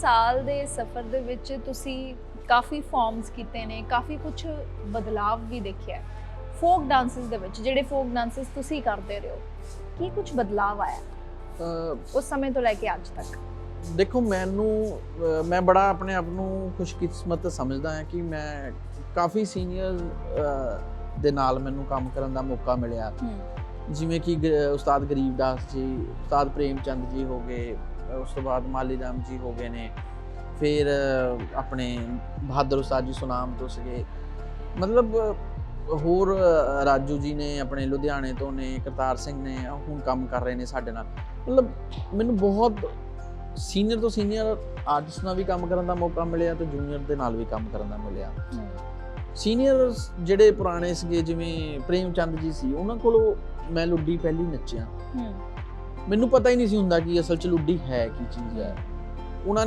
ਸਾਲ ਦੇ ਸਫ਼ਰ ਦੇ ਵਿੱਚ ਤੁਸੀਂ ਕਾਫੀ ਫਾਰਮਸ ਕੀਤੇ ਨੇ ਕਾਫੀ ਕੁਝ ਬਦਲਾਵ ਵੀ ਦੇਖਿਆ ਫੋਕ ਡਾਂਸਸ ਦੇ ਵਿੱਚ ਜਿਹੜੇ ਫੋਕ ਡਾਂਸਸ ਤੁਸੀਂ ਕਰਦੇ ਰਹੇ ਹੋ ਕੀ ਕੁਝ ਬਦਲਾਵ ਆਇਆ? ਉਸ ਸਮੇਂ ਤੋਂ ਲੈ ਕੇ ਅੱਜ ਤੱਕ। ਦੇਖੋ ਮੈਨੂੰ ਮੈਂ ਬੜਾ ਆਪਣੇ ਆਪ ਨੂੰ ਖੁਸ਼ਕਿਸਮਤ ਸਮਝਦਾ ਹਾਂ ਕਿ ਮੈਂ ਕਾਫੀ ਸੀਨੀਅਰ ਦੇ ਨਾਲ ਮੈਨੂੰ ਕੰਮ ਕਰਨ ਦਾ ਮੌਕਾ ਮਿਲਿਆ। ਜਿਵੇਂ ਕਿ ਉਸਤਾਦ ਗਰੀਬ ਦਾਸ ਜੀ ਉਸਤਾਦ ਪ੍ਰੇਮ ਚੰਦ ਜੀ ਹੋ ਗਏ ਉਸ ਤੋਂ ਬਾਅਦ ਮਾਲੀ ਰਾਮ ਜੀ ਹੋ ਗਏ ਨੇ ਫਿਰ ਆਪਣੇ ਬਹਾਦਰ ਉਸਤਾਦ ਜੀ ਸੁਨਾਮ ਤੋਂ ਸੀਗੇ। ਮਤਲਬ ਹੋਰ ਰਾਜੂ ਜੀ ਨੇ ਆਪਣੇ ਲੁਧਿਆਣੇ ਤੋਂ ਨੇ ਕਰਤਾਰ ਸਿੰਘ ਨੇ ਹੁਣ ਕੰਮ ਕਰ ਰਹੇ ਨੇ ਸਾਡੇ ਨਾਲ। ਮਤਲਬ ਮੈਨੂੰ ਬਹੁਤ ਸੀਨੀਅਰ ਤੋਂ ਸੀਨੀਅਰ ਆਰਟਿਸਟ ਨਾਲ ਵੀ ਕੰਮ ਕਰਨ ਦਾ ਮੌਕਾ ਮਿਲਿਆ ਤੇ ਜੂਨੀਅਰ ਦੇ ਨਾਲ ਵੀ ਕੰਮ ਕਰਨ ਦਾ ਮਿਲਿਆ। ਸੀਨੀਅਰ ਜਿਹੜੇ ਪੁਰਾਣੇ ਸੀਗੇ ਜਿਵੇਂ ਪ੍ਰੇਮ ਚੰਦ ਜੀ ਸੀ ਉਹਨਾਂ ਕੋਲੋਂ ਮੈਂ ਲੁੱਡੀ ਪਹਿਲੀ ਨੱਚਿਆ। ਮੈਨੂੰ ਪਤਾ ਹੀ ਨਹੀਂ ਸੀ ਹੁੰਦਾ ਕਿ ਅਸਲ ਚ ਲੁੱਡੀ ਹੈ ਕੀ ਚੀਜ਼ ਹੈ।